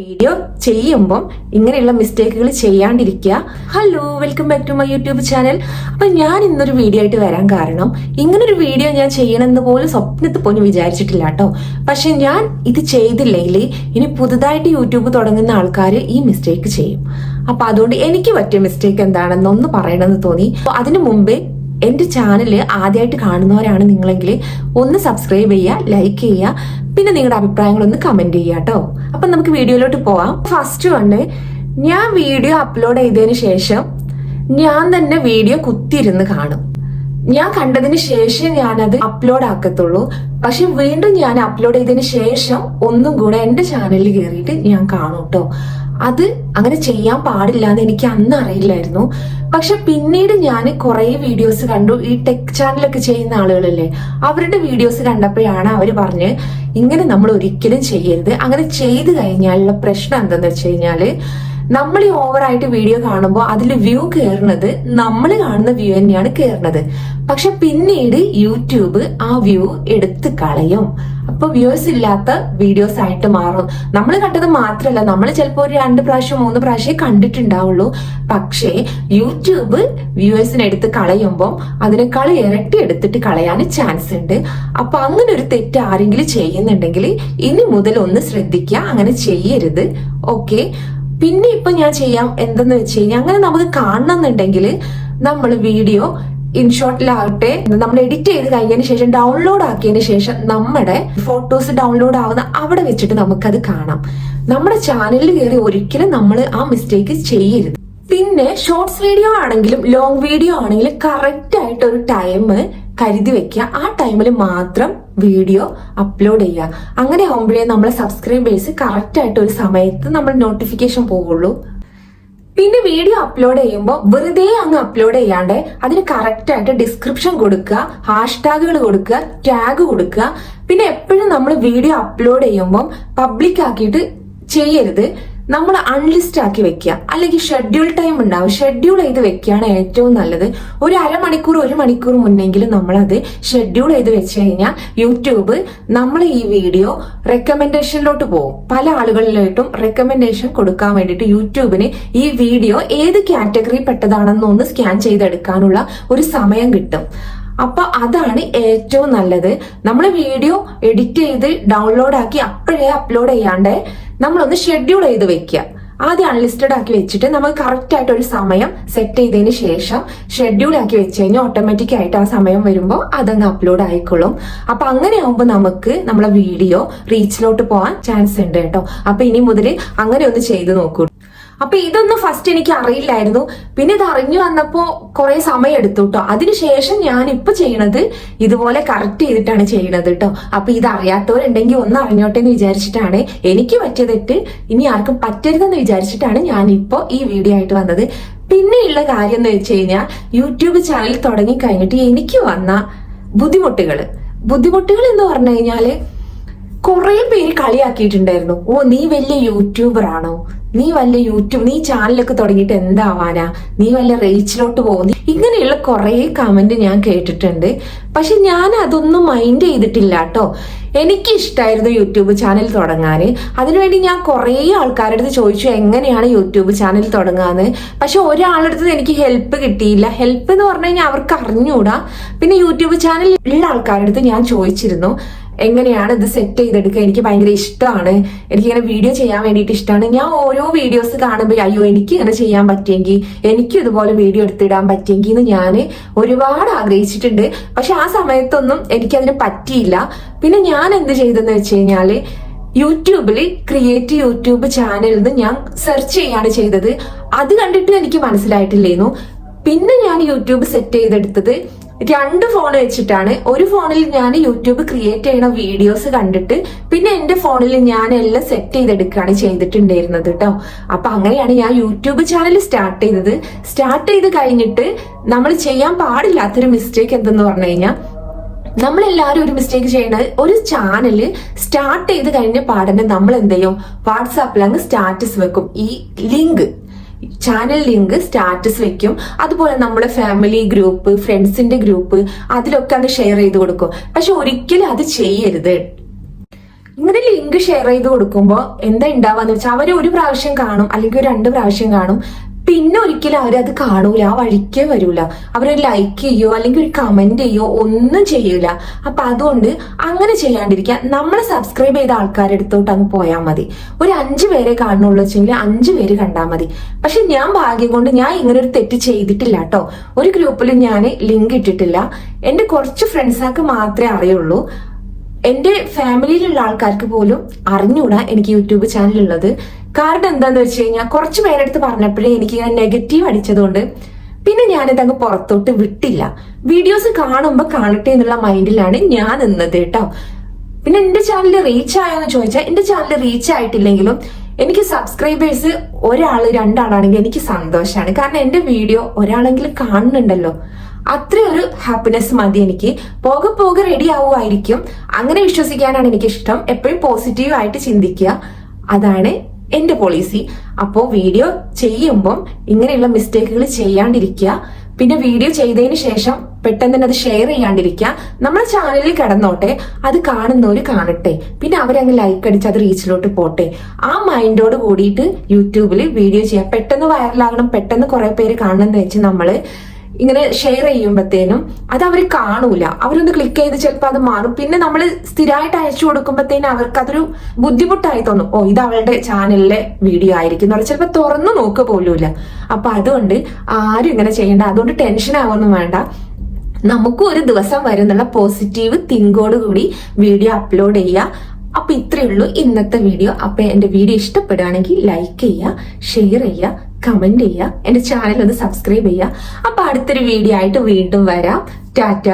Video ചെയ്യുമ്പം ഇങ്ങനെയുള്ള മിസ്റ്റേക്കുകൾ ചെയ്യാണ്ടിരിക്കുക. Hello welcome back to my YouTube channel അപ്പൊ ഞാൻ ഇന്നൊരു വീഡിയോ ആയിട്ട് വരാൻ കാരണം ഇങ്ങനൊരു വീഡിയോ ഞാൻ ചെയ്യണമെന്ന് പോലും സ്വപ്നത്തിൽ പോലും വിചാരിച്ചിട്ടില്ല കേട്ടോ. പക്ഷെ ഞാൻ ഇത് ചെയ്തില്ലെങ്കിൽ ഇനി പുതുതായിട്ട് യൂട്യൂബ് തുടങ്ങുന്ന ആൾക്കാർ ഈ മിസ്റ്റേക്ക് ചെയ്യും. അപ്പൊ അതുകൊണ്ട് എനിക്ക് പറ്റിയ മിസ്റ്റേക്ക് എന്താണെന്ന് ഒന്ന് പറയണമെന്ന് തോന്നി. അതിനു മുമ്പേ എന്റെ ചാനൽ ആദ്യമായിട്ട് കാണുന്നവരാണ് നിങ്ങളെങ്കിൽ ഒന്ന് സബ്സ്ക്രൈബ് ചെയ്യുക ലൈക്ക് ചെയ്യുക. പിന്നെ നിങ്ങളുടെ അഭിപ്രായങ്ങൾ ഒന്ന് കമന്റ് ചെയ്യുക കേട്ടോ. അപ്പൊ നമുക്ക് വീഡിയോയിലോട്ട് പോവാം. ഫസ്റ്റ് വണ് ഞാൻ വീഡിയോ അപ്ലോഡ് ചെയ്തതിന് ശേഷം ഞാൻ തന്നെ വീഡിയോ കുത്തിയിരുന്ന് കാണും. ഞാൻ കണ്ടതിന് ശേഷം ഞാനത് അപ്ലോഡ് ആക്കത്തുള്ളൂ. പക്ഷെ വീണ്ടും ഞാൻ അപ്ലോഡ് ചെയ്തതിന് ശേഷം ഒന്നും കൂടെ എന്റെ ചാനലിൽ കയറിയിട്ട് ഞാൻ കാണും അത് അങ്ങനെ ചെയ്യാൻ പാടില്ല എന്ന് എനിക്ക് അന്ന് അറിയില്ലായിരുന്നു. പക്ഷെ പിന്നീട് ഞാൻ കുറെ വീഡിയോസ് കണ്ടു. ഈ ടെക് ചാനലൊക്കെ ചെയ്യുന്ന ആളുകളല്ലേ അവരുടെ വീഡിയോസ് കണ്ടപ്പോഴാണ് അവർ പറഞ്ഞ് ഇങ്ങനെ നമ്മൾ ഒരിക്കലും ചെയ്യരുത്. അങ്ങനെ ചെയ്തു കഴിഞ്ഞാലുള്ള പ്രശ്നം എന്തെന്ന് വെച്ച് കഴിഞ്ഞാൽ നമ്മൾ ഈ ഓവറായിട്ട് വീഡിയോ കാണുമ്പോൾ അതിൽ വ്യൂ കയറുന്നത് നമ്മൾ കാണുന്ന വ്യൂ തന്നെയാണ് കയറുന്നത് പക്ഷെ പിന്നീട് യൂട്യൂബ് ആ വ്യൂ എടുത്ത് കളയും. അപ്പൊ വ്യൂസ് ഇല്ലാത്ത വീഡിയോസ് ആയിട്ട് മാറും. നമ്മൾ കണ്ടത് മാത്രമല്ല നമ്മൾ ചിലപ്പോൾ ഒരു രണ്ട് പ്രാവശ്യം മൂന്ന് പ്രാവശ്യം കണ്ടിട്ടുണ്ടാവുള്ളൂ. പക്ഷേ യൂട്യൂബ് വ്യൂവേഴ്സിനെ എടുത്ത് കളയുമ്പോൾ അതിനേക്കാൾ ഇരട്ടി എടുത്തിട്ട് കളയാൻ ചാൻസ് ഉണ്ട്. അപ്പൊ അങ്ങനെ ഒരു തെറ്റ് ആരെങ്കിലും ചെയ്യുന്നുണ്ടെങ്കിൽ ഇനി മുതൽ ഒന്ന് ശ്രദ്ധിക്കുക. അങ്ങനെ ചെയ്യരുത്. ഓക്കെ പിന്നെ ഇപ്പൊ ഞാൻ ചെയ്യാം എന്തെന്ന് വെച്ച് കഴിഞ്ഞാൽ അങ്ങനെ നമുക്ക് കാണണമെന്നുണ്ടെങ്കിൽ നമ്മൾ വീഡിയോ ഇൻഷോട്ടിലാവട്ടെ നമ്മൾ എഡിറ്റ് ചെയ്ത് കഴിഞ്ഞതിന് ശേഷം ഡൗൺലോഡ് ആക്കിയതിന് ശേഷം നമ്മുടെ ഫോട്ടോസ് ഡൗൺലോഡ് ആവുന്ന അവിടെ വെച്ചിട്ട് നമുക്കത് കാണാം. നമ്മുടെ ചാനലിൽ കയറി ഒരിക്കലും നമ്മൾ ആ മിസ്റ്റേക്ക് ചെയ്യരുത്. പിന്നെ ഷോർട്സ് വീഡിയോ ആണെങ്കിലും ലോങ് വീഡിയോ ആണെങ്കിലും കറക്റ്റ് ആയിട്ട് ഒരു ടൈം കരുതി വെക്കുക. ആ ടൈമിൽ മാത്രം വീഡിയോ അപ്ലോഡ് ചെയ്യുക. അങ്ങനെ ആകുമ്പോഴേ നമ്മളെ സബ്സ്ക്രൈബേഴ്സ് കറക്റ്റ് ആയിട്ട് ഒരു സമയത്ത് നമ്മൾ നോട്ടിഫിക്കേഷൻ പോവുള്ളൂ. പിന്നെ വീഡിയോ അപ്ലോഡ് ചെയ്യുമ്പോൾ വെറുതെ അങ്ങ് അപ്ലോഡ് ചെയ്യാണ്ട് അതിന് കറക്റ്റ് ആയിട്ട് ഡിസ്ക്രിപ്ഷൻ കൊടുക്കുക ഹാഷ്ടാഗുകൾ കൊടുക്കുക ടാഗ് കൊടുക്കുക. പിന്നെ എപ്പോഴും നമ്മൾ വീഡിയോ അപ്ലോഡ് ചെയ്യുമ്പോൾ പബ്ലിക് ആക്കിയിട്ട് ചെയ്യരുത്. നമ്മൾ അൺലിസ്റ്റ് ആക്കി വെക്കുക. അല്ലെങ്കിൽ ഷെഡ്യൂൾ ടൈം ഉണ്ടാവും. ഷെഡ്യൂൾ ചെയ്ത് വെക്കുകയാണ് ഏറ്റവും നല്ലത്. ഒരു അരമണിക്കൂർ ഒരു മണിക്കൂർ മുന്നെങ്കിലും നമ്മളത് ഷെഡ്യൂൾ ചെയ്ത് വെച്ച് കഴിഞ്ഞാൽ യൂട്യൂബ് നമ്മൾ ഈ വീഡിയോ റെക്കമെൻഡേഷനിലോട്ട് പോകും. പല ആളുകളിലായിട്ടും റെക്കമെൻഡേഷൻ കൊടുക്കാൻ വേണ്ടിയിട്ട് യൂട്യൂബിന് ഈ വീഡിയോ ഏത് കാറ്റഗറി പെട്ടതാണെന്ന് ഒന്ന് സ്കാൻ ചെയ്തെടുക്കാനുള്ള ഒരു സമയം കിട്ടും. അപ്പൊ അതാണ് ഏറ്റവും നല്ലത്. നമ്മൾ വീഡിയോ എഡിറ്റ് ചെയ്ത് ഡൗൺലോഡ് ആക്കി അപ്പോഴേ അപ്ലോഡ് ചെയ്യാണ്ട് നമ്മളൊന്ന് ഷെഡ്യൂൾ ചെയ്ത് വെക്കുക ആദ്യം അൺലിസ്റ്റഡ് ആക്കി വെച്ചിട്ട് നമുക്ക് കറക്റ്റ് ആയിട്ട് ഒരു സമയം സെറ്റ് ചെയ്തതിന് ശേഷം ഷെഡ്യൂൾ ആക്കി വെച്ച് കഴിഞ്ഞാൽ ഓട്ടോമാറ്റിക് ആയിട്ട് ആ സമയം വരുമ്പോൾ അതങ്ങ് അപ്ലോഡ് ആയിക്കോളും. അപ്പൊ അങ്ങനെ ആകുമ്പോൾ നമുക്ക് നമ്മളെ വീഡിയോ റീച്ചിലോട്ട് പോകാൻ ചാൻസ് ഉണ്ട് കേട്ടോ. അപ്പൊ ഇനി മുതൽ അങ്ങനെ ഒന്ന് ചെയ്ത് നോക്കൂ. അപ്പൊ ഇതൊന്നും ഫസ്റ്റ് എനിക്ക് അറിയില്ലായിരുന്നു. പിന്നെ ഇത് അറിഞ്ഞു വന്നപ്പോ കുറെ സമയം എടുത്തു കേട്ടോ അതിനുശേഷം ഞാൻ ഇപ്പൊ ചെയ്യണത് ഇതുപോലെ കറക്റ്റ് ചെയ്തിട്ടാണ് ചെയ്യണത് കേട്ടോ അപ്പൊ ഇത് അറിയാത്തവരുണ്ടെങ്കിൽ ഒന്ന് അറിഞ്ഞോട്ടെ എന്ന് വിചാരിച്ചിട്ടാണ് എനിക്ക് പറ്റിയ തെറ്റ് ഇനി ആർക്കും പറ്റരുതെന്ന് വിചാരിച്ചിട്ടാണ് ഞാൻ ഇപ്പോ ഈ വീഡിയോ ആയിട്ട് വന്നത്. പിന്നെയുള്ള കാര്യം എന്ന് വെച്ച് കഴിഞ്ഞാൽ യൂട്യൂബ് ചാനൽ തുടങ്ങി കഴിഞ്ഞിട്ട് എനിക്ക് വന്ന ബുദ്ധിമുട്ടുകൾ ബുദ്ധിമുട്ടുകൾ എന്ന് പറഞ്ഞു കഴിഞ്ഞാൽ കുറെ പേര് കളിയാക്കിയിട്ടുണ്ടായിരുന്നു. ഓ നീ വലിയ യൂട്യൂബർ ആണോ നീ വല്ല യൂട്യൂബ് നീ ചാനലൊക്കെ തുടങ്ങിയിട്ട് എന്താവാനാ? നീ വല്ല റീച്ചിലോട്ട് പോകുന്നു ഇങ്ങനെയുള്ള കുറേ കമന്റ് ഞാൻ കേട്ടിട്ടുണ്ട്. പക്ഷെ ഞാൻ അതൊന്നും മൈൻഡ് ചെയ്തിട്ടില്ല കേട്ടോ. എനിക്ക് ഇഷ്ടമായിരുന്നു യൂട്യൂബ് ചാനൽ തുടങ്ങാൻ. അതിനുവേണ്ടി ഞാൻ കുറേ ആൾക്കാരുടെ അടുത്ത് ചോദിച്ചു എങ്ങനെയാണ് യൂട്യൂബ് ചാനൽ തുടങ്ങാന്ന്? പക്ഷെ ഒരാളുടെ അടുത്ത് എനിക്ക് ഹെൽപ്പ് കിട്ടിയില്ല. ഹെൽപ്പ് എന്ന് പറഞ്ഞു കഴിഞ്ഞാൽ അവർക്ക് അറിഞ്ഞുകൂടാ പിന്നെ യൂട്യൂബ് ചാനൽ ഉള്ള ആൾക്കാരുടെ അടുത്ത് ഞാൻ ചോദിച്ചിരുന്നു എങ്ങനെയാണ് ഇത് സെറ്റ് ചെയ്തെടുക്കുക? എനിക്ക് ഭയങ്കര ഇഷ്ടമാണ്. എനിക്കിങ്ങനെ വീഡിയോ ചെയ്യാൻ വേണ്ടിയിട്ട് ഇഷ്ടമാണ്. ഞാൻ ഓരോ വീഡിയോസ് കാണുമ്പോൾ അയ്യോ എനിക്ക് ഇങ്ങനെ ചെയ്യാൻ പറ്റിയെങ്കിൽ എനിക്കും ഇതുപോലെ വീഡിയോ എടുത്തിടാൻ പറ്റിയെങ്കിൽ എന്ന് ഞാൻ ഒരുപാട് ആഗ്രഹിച്ചിട്ടുണ്ട്. പക്ഷെ ആ സമയത്തൊന്നും എനിക്കതിന് പറ്റിയില്ല. പിന്നെ ഞാൻ എന്ത് ചെയ്തെന്ന് വെച്ച് കഴിഞ്ഞാൽ യൂട്യൂബിൽ ക്രിയേറ്റ് യൂട്യൂബ് ചാനലിൽ നിന്ന് ഞാൻ സെർച്ച് ചെയ്യാണ് ചെയ്തത്. അത് കണ്ടിട്ട് എനിക്ക് മനസ്സിലായിട്ടില്ലായിരുന്നു പിന്നെ ഞാൻ യൂട്യൂബ് സെറ്റ് ചെയ്തെടുത്തത് രണ്ട് ഫോൺ വെച്ചിട്ടാണ്. ഒരു ഫോണിൽ ഞാൻ യൂട്യൂബ് ക്രിയേറ്റ് ചെയ്യണ വീഡിയോസ് കണ്ടിട്ട് പിന്നെ എന്റെ ഫോണിൽ ഞാൻ എല്ലാം സെറ്റ് ചെയ്തെടുക്കുകയാണ് ചെയ്തിട്ടുണ്ടായിരുന്നത് കേട്ടോ അപ്പൊ അങ്ങനെയാണ് ഞാൻ യൂട്യൂബ് ചാനൽ സ്റ്റാർട്ട് ചെയ്തത്. സ്റ്റാർട്ട് ചെയ്ത് കഴിഞ്ഞിട്ട് നമ്മൾ ചെയ്യാൻ പാടില്ലാത്തൊരു മിസ്റ്റേക്ക് എന്തെന്ന് പറഞ്ഞു കഴിഞ്ഞാൽ നമ്മളെല്ലാവരും ഒരു മിസ്റ്റേക്ക് ചെയ്യണത് ഒരു ചാനൽ സ്റ്റാർട്ട് ചെയ്ത് കഴിഞ്ഞ പാടന്നെ നമ്മൾ എന്ത് ചെയ്യും വാട്സാപ്പിൽ അങ്ങ് സ്റ്റാറ്റസ് വെക്കും. ഈ ലിങ്ക് ചാനൽ ലിങ്ക് സ്റ്റാറ്റസ് വെക്കും. അതുപോലെ നമ്മുടെ ഫാമിലി ഗ്രൂപ്പ് ഫ്രണ്ട്സിന്റെ ഗ്രൂപ്പ് അതിലൊക്കെ അത് ഷെയർ ചെയ്ത് കൊടുക്കും. പക്ഷെ ഒരിക്കലും അത് ചെയ്യരുത്. ഇങ്ങനെ ലിങ്ക് ഷെയർ ചെയ്ത് കൊടുക്കുമ്പോൾ എന്താ ഉണ്ടാവാന്ന് വെച്ചാൽ അവർ ഒരു പ്രാവശ്യം കാണും അല്ലെങ്കിൽ രണ്ട് പ്രാവശ്യം കാണും. പിന്നെ ഒരിക്കലും അവരത് കാണൂല ആ വഴിക്കേ വരൂല. അവരൊരു ലൈക്ക് ചെയ്യോ അല്ലെങ്കിൽ ഒരു കമന്റ് ചെയ്യോ ഒന്നും ചെയ്യൂല. അപ്പൊ അതുകൊണ്ട് അങ്ങനെ ചെയ്യാണ്ടിരിക്കുക. നമ്മൾ സബ്സ്ക്രൈബ് ചെയ്ത ആൾക്കാരുടെ അടുത്തോട്ട് അങ്ങ് പോയാൽ മതി. ഒരു അഞ്ചു പേരെ കാണുന്നുള്ളൂ വെച്ചെങ്കിൽ അഞ്ചു പേര് കണ്ടാൽ മതി. പക്ഷെ ഞാൻ ഭാഗ്യം കൊണ്ട് ഞാൻ ഇങ്ങനെ ഒരു തെറ്റ് ചെയ്തിട്ടില്ല കേട്ടോ. ഒരു ഗ്രൂപ്പിൽ ഞാൻ ലിങ്ക് ഇട്ടിട്ടില്ല. എന്റെ കുറച്ച് ഫ്രണ്ട്സാക്ക് മാത്രമേ അറിയുള്ളൂ. എന്റെ ഫാമിലിയിലുള്ള ആൾക്കാർക്ക് പോലും അറിഞ്ഞൂടാ എനിക്ക് യൂട്യൂബ് ചാനൽ ഉള്ളത്. കാരണം എന്താന്ന് വെച്ച് കഴിഞ്ഞാൽ കുറച്ച് പേരെടുത്ത് പറഞ്ഞപ്പോഴേ എനിക്ക് ഇങ്ങനെ നെഗറ്റീവ് അടിച്ചതുകൊണ്ട് പിന്നെ ഞാനിത് അങ്ങ് പുറത്തോട്ട് വിട്ടില്ല. വീഡിയോസ് കാണുമ്പോൾ കാണട്ടെ എന്നുള്ള മൈൻഡിലാണ് ഞാൻ നിന്നത് കേട്ടോ. പിന്നെ എന്റെ ചാനൽ റീച്ച് ആയോ എന്ന് ചോദിച്ചാൽ എന്റെ ചാനൽ റീച്ച് ആയിട്ടില്ലെങ്കിലും എനിക്ക് സബ്സ്ക്രൈബേഴ്സ് ഒരാൾ രണ്ടാളാണെങ്കിൽ എനിക്ക് സന്തോഷമാണ് കാരണം എന്റെ വീഡിയോ ഒരാളെങ്കിലും കാണുന്നുണ്ടല്ലോ. അത്രയൊരു ഹാപ്പിനെസ് മതി എനിക്ക്. പോകെ പോകെ റെഡി ആവുമായിരിക്കും. അങ്ങനെ വിശ്വസിക്കാനാണ് എനിക്ക് ഇഷ്ടം എപ്പോഴും പോസിറ്റീവ് ആയിട്ട് ചിന്തിക്കുക. അതാണ് എന്റെ പോളിസി അപ്പോ വീഡിയോ ചെയ്യുമ്പം ഇങ്ങനെയുള്ള മിസ്റ്റേക്കുകൾ ചെയ്യാണ്ടിരിക്കുക. പിന്നെ വീഡിയോ ചെയ്തതിന് ശേഷം പെട്ടെന്ന് തന്നെ അത് ഷെയർ ചെയ്യാണ്ടിരിക്കുക. നമ്മുടെ ചാനലിൽ കിടന്നോട്ടെ അത് കാണുന്നവര് കാണട്ടെ. പിന്നെ അവരങ്ങ് ലൈക്ക് അടിച്ച് അത് റീച്ചിലോട്ട് പോട്ടെ. ആ മൈൻഡോട് കൂടിയിട്ട് യൂട്യൂബിൽ വീഡിയോ ചെയ്യാം. പെട്ടെന്ന് വൈറലാകണം പെട്ടെന്ന് കുറെ പേര് കാണണം എന്ന് വെച്ച് നമ്മൾ ഇങ്ങനെ ഷെയർ ചെയ്യുമ്പോഴത്തേനും അത് അവർ കാണൂല. അവരൊന്ന് ക്ലിക്ക് ചെയ്ത് ചിലപ്പോൾ അത് മാറും. പിന്നെ നമ്മൾ സ്ഥിരമായിട്ട് അയച്ചു കൊടുക്കുമ്പോഴത്തേനും അവർക്ക് അതൊരു ബുദ്ധിമുട്ടായി തോന്നും. ഓ ഇത് അവളുടെ ചാനലിലെ വീഡിയോ ആയിരിക്കും എന്ന് പറഞ്ഞാൽ ചിലപ്പോൾ തുറന്നു നോക്കുക പോലുമില്ല. അപ്പൊ അതുകൊണ്ട് ആരും ഇങ്ങനെ ചെയ്യേണ്ട. അതുകൊണ്ട് ടെൻഷൻ ആവൊന്നും വേണ്ട. നമുക്കും ഒരു ദിവസം വരും എന്നുള്ള പോസിറ്റീവ് തിങ്കോട് കൂടി വീഡിയോ അപ്ലോഡ് ചെയ്യുക അപ്പൊ ഇത്രയേ ഉള്ളൂ ഇന്നത്തെ വീഡിയോ അപ്പൊ എന്റെ വീഡിയോ ഇഷ്ടപ്പെടുകയാണെങ്കിൽ ലൈക്ക് ചെയ്യുക ഷെയർ ചെയ്യുക കമന്റ് ചെയ്യുക. എന്റെ ചാനൽ ഒന്ന് സബ്സ്ക്രൈബ് ചെയ്യുക. അപ്പൊ അടുത്തൊരു വീഡിയോ ആയിട്ട് വീണ്ടും വരാം. ടാറ്റ